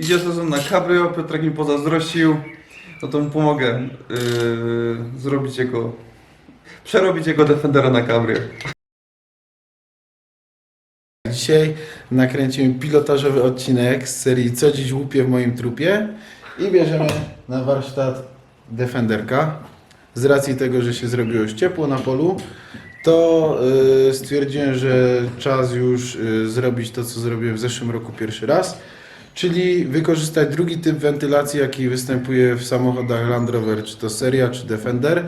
idzie sezon na cabrio, Piotrek mi pozazdrościł, no to mu pomogę yy, zrobić jego, przerobić jego Defendera na cabrio. Dzisiaj nakręcimy pilotażowy odcinek z serii Co dziś łupie w moim trupie i bierzemy na warsztat Defenderka. Z racji tego, że się zrobiło już ciepło na polu, to y, stwierdziłem, że czas już y, zrobić to, co zrobiłem w zeszłym roku pierwszy raz, czyli wykorzystać drugi typ wentylacji, jaki występuje w samochodach Land Rover, czy to Seria, czy Defender.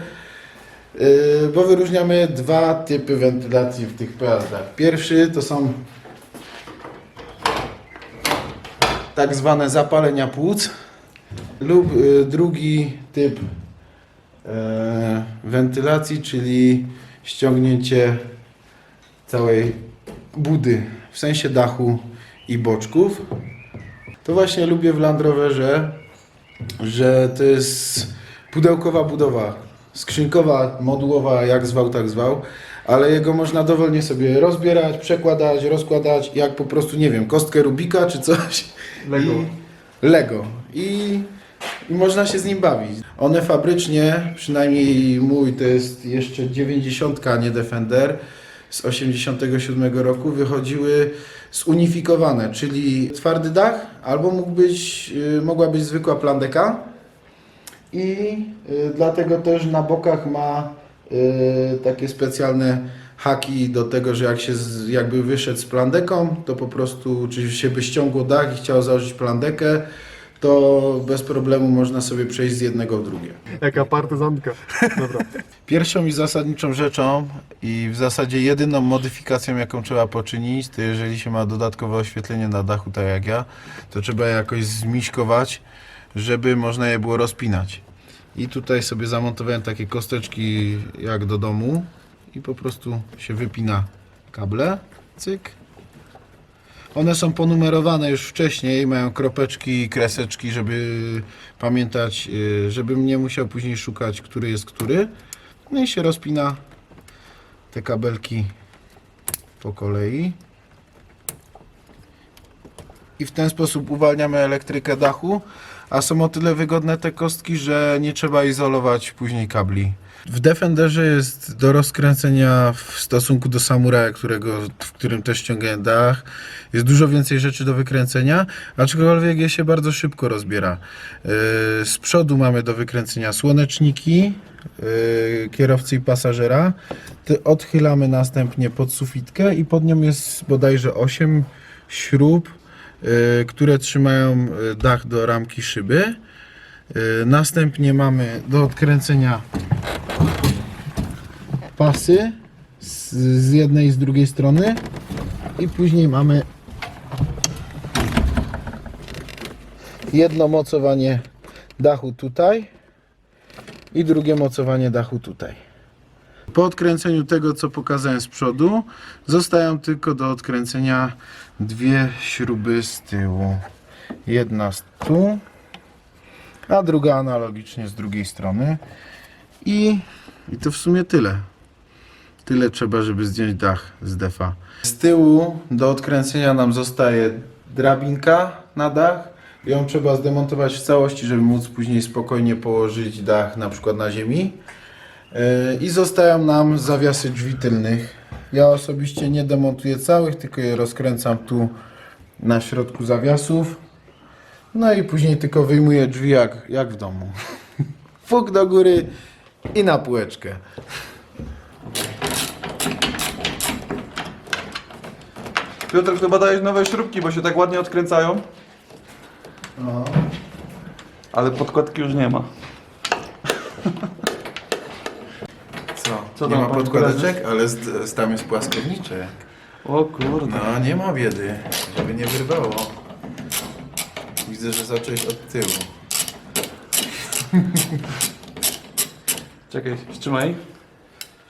Yy, bo wyróżniamy dwa typy wentylacji w tych pojazdach. Pierwszy to są tak zwane zapalenia płuc lub yy, drugi typ yy, wentylacji, czyli ściągnięcie całej budy, w sensie dachu i boczków. To właśnie lubię w Land Roverze, że to jest pudełkowa budowa, skrzynkowa, modułowa, jak zwał, tak zwał, ale jego można dowolnie sobie rozbierać, przekładać, rozkładać, jak po prostu, nie wiem, kostkę Rubika czy coś. Lego. I, Lego. I, I można się z nim bawić. One fabrycznie, przynajmniej mój to jest jeszcze 90, a nie Defender, z 87 roku wychodziły zunifikowane, czyli twardy dach, albo mógł być, y, mogła być zwykła plandeka, i y, dlatego też na bokach ma y, takie specjalne haki do tego, że jak się z, jakby wyszedł z plandeką, to po prostu, czy się by ściągło dach i chciał założyć plandekę, to bez problemu można sobie przejść z jednego w drugie. Jaka partyzantka. Dobra. Pierwszą i zasadniczą rzeczą i w zasadzie jedyną modyfikacją, jaką trzeba poczynić, to jeżeli się ma dodatkowe oświetlenie na dachu, tak jak ja, to trzeba je jakoś zmiśkować, żeby można je było rozpinać. I tutaj sobie zamontowałem takie kosteczki jak do domu i po prostu się wypina kable, cyk. One są ponumerowane już wcześniej, mają kropeczki i kreseczki, żeby pamiętać, y, żebym nie musiał później szukać, który jest który. No i się rozpina te kabelki po kolei. I w ten sposób uwalniamy elektrykę dachu, a są o tyle wygodne te kostki, że nie trzeba izolować później kabli. W Defenderze jest do rozkręcenia w stosunku do Samuraja, którego, w którym też ściągałem dach. Jest dużo więcej rzeczy do wykręcenia, aczkolwiek je się bardzo szybko rozbiera. Yy, Z przodu mamy do wykręcenia słoneczniki, yy, kierowcy i pasażera. Odchylamy następnie pod sufitkę i pod nią jest bodajże 8 śrub, które trzymają yy, dach do ramki szyby. Yy, Następnie mamy do odkręcenia pasy z jednej i z drugiej strony i później mamy jedno mocowanie dachu tutaj i drugie mocowanie dachu tutaj. Po odkręceniu tego, co pokazałem z przodu, zostają tylko do odkręcenia dwie śruby z tyłu. Jedna z tu, a druga analogicznie z drugiej strony. I, i to w sumie tyle. Tyle trzeba, żeby zdjąć dach z defa. Z tyłu do odkręcenia nam zostaje drabinka na dach. Ją trzeba zdemontować w całości, żeby móc później spokojnie położyć dach na przykład na ziemi. Yy, I zostają nam zawiasy drzwi tylnych. Ja osobiście nie demontuję całych, tylko je rozkręcam tu na środku zawiasów. No i później tylko wyjmuję drzwi jak, jak w domu. Fuk do góry i na półeczkę. Piotr, chyba dajesz nowe śrubki, bo się tak ładnie odkręcają, No. ale podkładki już nie ma. Co? Nie tam, ma panie podkładeczek, ale z, z, tam jest płaskownicze. O kurde. No, nie ma biedy, żeby nie wyrwało. Widzę, że zacząłeś od tyłu. Czekaj, wstrzymaj.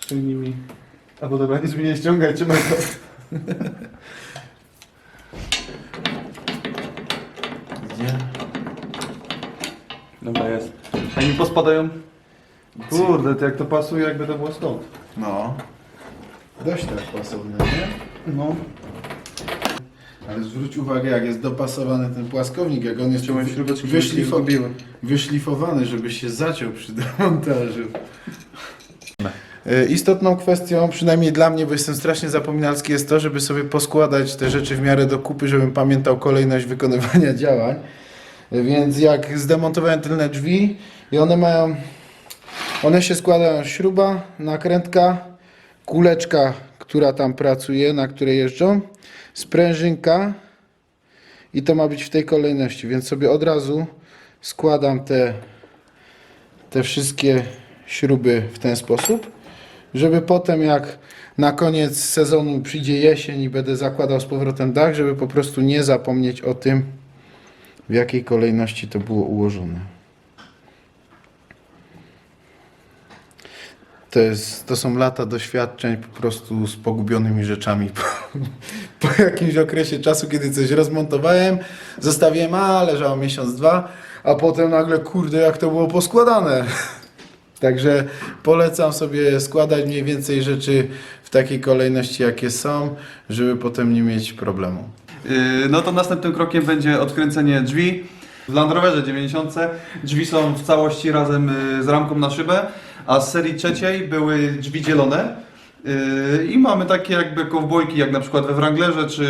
Ściągnij mi. Albo dobra, nic mi nie ściągaj, trzymaj to. Gdzie? Dobra, jest. A mi pospadają. Kurde, to jak to pasuje, jakby to było stąd. No. Dość tak pasowne, nie? No. Ale zwróć uwagę, jak jest dopasowany ten płaskownik, jak on jest tu śrubeczki wyszlifo- wyszlifowany, żeby się zaciął przy demontażu. E, Istotną kwestią, przynajmniej dla mnie, bo jestem strasznie zapominalski, jest to, żeby sobie poskładać te rzeczy w miarę do kupy, żebym pamiętał kolejność wykonywania działań. E, Więc jak zdemontowałem tylne drzwi i one mają, one się składają śruba, nakrętka, kuleczka, która tam pracuje, na której jeżdżą, sprężynka i to ma być w tej kolejności, więc sobie od razu składam te, te wszystkie śruby w ten sposób, żeby potem jak na koniec sezonu przyjdzie jesień i będę zakładał z powrotem dach, żeby po prostu nie zapomnieć o tym, w jakiej kolejności to było ułożone. To, jest, to są lata doświadczeń po prostu z pogubionymi rzeczami. Po, po jakimś okresie czasu, kiedy coś rozmontowałem, zostawiłem, a leżało miesiąc, dwa, a potem nagle, kurde, jak to było poskładane. Także polecam sobie składać mniej więcej rzeczy w takiej kolejności, jakie są, żeby potem nie mieć problemu. Yy, No to następnym krokiem będzie odkręcenie drzwi. W Land Roverze 90 drzwi są w całości razem yy, z ramką na szybę, a z serii trzeciej były drzwi dzielone. Yy, I mamy takie jakby kowbojki, jak na przykład we Wranglerze czy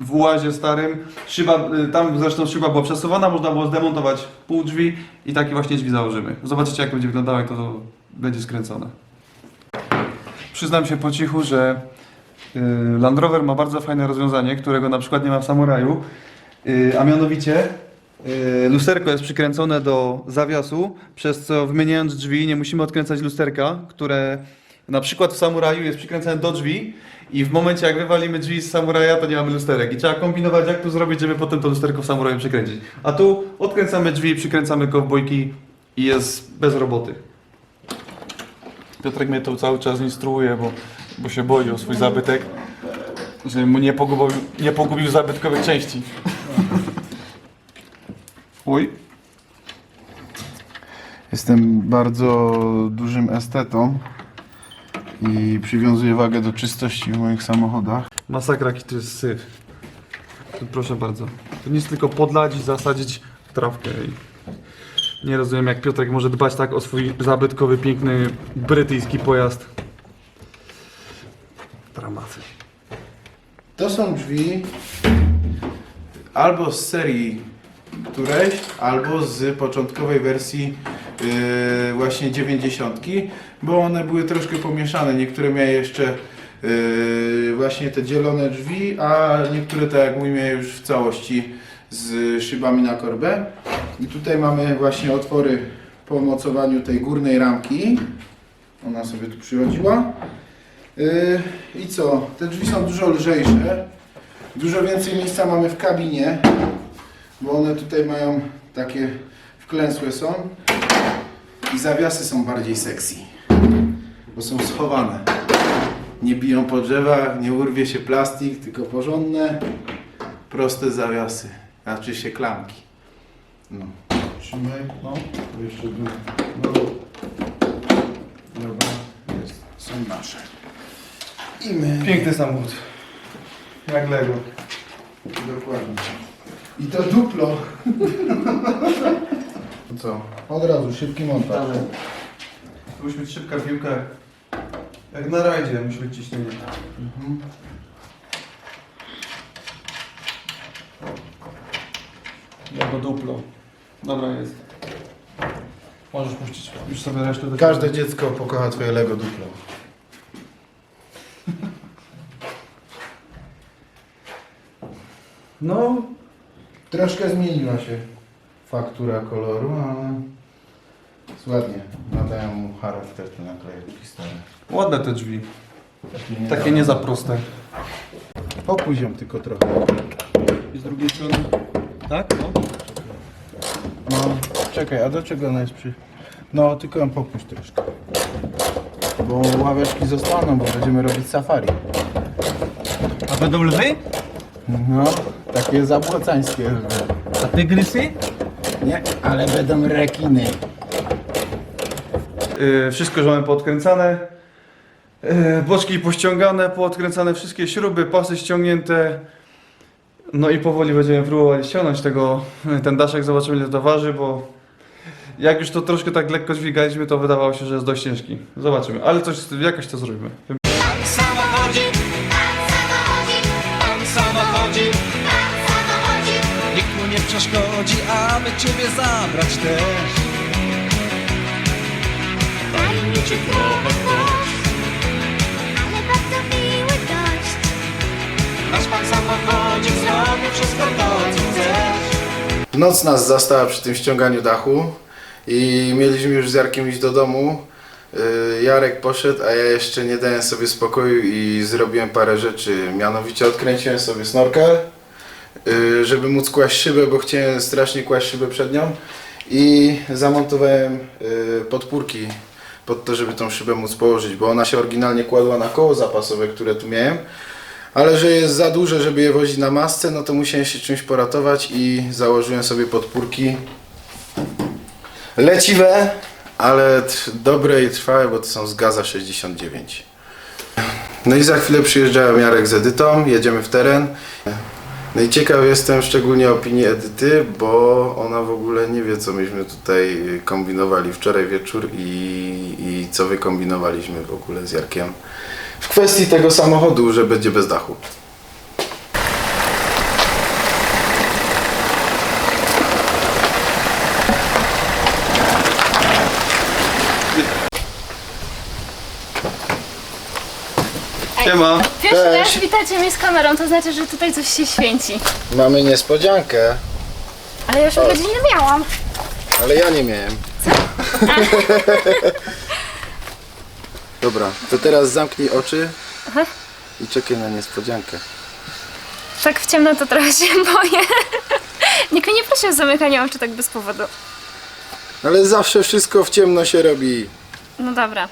w Ułazie starym. Szyba, yy, tam zresztą szyba była przesuwana, można było zdemontować pół drzwi i takie właśnie drzwi założymy. Zobaczycie jak będzie wyglądało, jak to, będzie skręcone. Przyznam się po cichu, że yy, Land Rover ma bardzo fajne rozwiązanie, którego na przykład nie ma w Samuraju, a mianowicie lusterko jest przykręcone do zawiasu, przez co wymieniając drzwi nie musimy odkręcać lusterka, które na przykład w Samuraju jest przykręcone do drzwi i w momencie jak wywalimy drzwi z Samuraja to nie mamy lusterek i trzeba kombinować jak to zrobić, żeby potem to lusterko w Samuraju przykręcić. A tu odkręcamy drzwi, przykręcamy kowbojki i jest bez roboty. Piotrek mnie tu cały czas instruuje, bo, bo się boi o swój zabytek, żeby mu nie pogubił, nie pogubił zabytkowych części. Jestem bardzo dużym estetą i przywiązuję wagę do czystości w moich samochodach. Masakra, jaki to jest syf. Proszę bardzo. To nie jest tylko podlać i zasadzić trawkę. I nie rozumiem, jak Piotrek może dbać tak o swój zabytkowy, piękny brytyjski pojazd. Dramaty. To są drzwi albo z serii którejś, albo z początkowej wersji yy, właśnie 90, bo one były troszkę pomieszane. Niektóre miały jeszcze yy, właśnie te dzielone drzwi, a niektóre tak jak mówię już w całości z szybami na korbę. I tutaj mamy właśnie otwory po umocowaniu tej górnej ramki. Ona sobie tu przychodziła. Yy, I co? Te drzwi są dużo lżejsze. Dużo więcej miejsca mamy w kabinie, bo one tutaj mają takie wklęsłe są. I zawiasy są bardziej sexy, bo są schowane. Nie biją po drzewach, nie urwie się plastik, tylko porządne, proste zawiasy. Znaczy się klamki. No. Trzymaj, no. Jeszcze tu. No. Dobra, jest. Są nasze. I my. Piękny samochód. Jak Lego. Dokładnie. I to duplo. Co? Od razu, szybki montaż. To musi być szybka piłka. Jak na rajdzie musi być ciśnienie. Mhm. Jako duplo. Dobra jest. Możesz puścić już sobie resztę do Każde dziecko pokocha twoje Lego duplo. No, Troszkę zmieniła się faktura koloru, ale jest ładnie. Nadają mu charakter te naklejki stare. ładne te drzwi. Takie nie, Takie nie za proste. Popuść ją tylko trochę. I z drugiej strony. Tak? No. No, czekaj, a do czego ona jest przy... No, tylko ją popuść troszkę. Bo ławeczki zostaną, bo będziemy robić safari. A będą lwy? No, takie zabłocańskie lwy. A tygrysy? Nie, ale będą rekiny. Yy, wszystko, że mamy poodkręcane. Yy, boczki pościągane, poodkręcane wszystkie śruby, pasy ściągnięte. No i powoli będziemy próbowali ściągnąć tego, ten daszek, zobaczymy ile to waży, bo jak już to troszkę tak lekko dźwigaliśmy, to wydawało się, że jest dość ciężki. Zobaczymy, ale coś, jakoś to zrobimy. Nie przeszkodzi, aby ciebie zabrać też Tajemniczy trochę ktoś, ale bardzo miły gość. Nasz pan samochodzik zrobi wszystko to, co chcesz. Noc nas zastała przy tym ściąganiu dachu i mieliśmy już z Jarkiem iść do domu. Yy, Jarek poszedł, a ja jeszcze nie dałem sobie spokoju i zrobiłem parę rzeczy. Mianowicie odkręciłem sobie snorkel, żeby móc kłaść szybę, bo chciałem strasznie kłaść szybę przed nią. I zamontowałem yy, podpórki pod to, żeby tą szybę móc położyć, bo ona się oryginalnie kładła na koło zapasowe, które tu miałem. Ale że jest za duże, żeby je wozić na masce, no to musiałem się czymś poratować i założyłem sobie podpórki leciwe, ale dobre i trwałe, bo to są z Gaza 69. No i za chwilę przyjeżdża Jarek z Edytą, jedziemy w teren. No i ciekaw jestem szczególnie opinii Edyty, bo ona w ogóle nie wie, co myśmy tutaj kombinowali wczoraj wieczór i, i co wykombinowaliśmy w ogóle z Jarkiem w kwestii tego samochodu, że będzie bez dachu. Siema! Pierwszy Cześć. raz witacie mnie z kamerą, to znaczy, że tutaj coś się święci. Mamy niespodziankę, Ale ja już urodziny miałam. ale ja nie miałem. Dobra, to teraz zamknij oczy i czekaj na niespodziankę. Tak w ciemno to trochę się boję. Nikt mnie nie prosi o zamykanie oczu tak bez powodu. Ale zawsze wszystko w ciemno się robi. No dobra.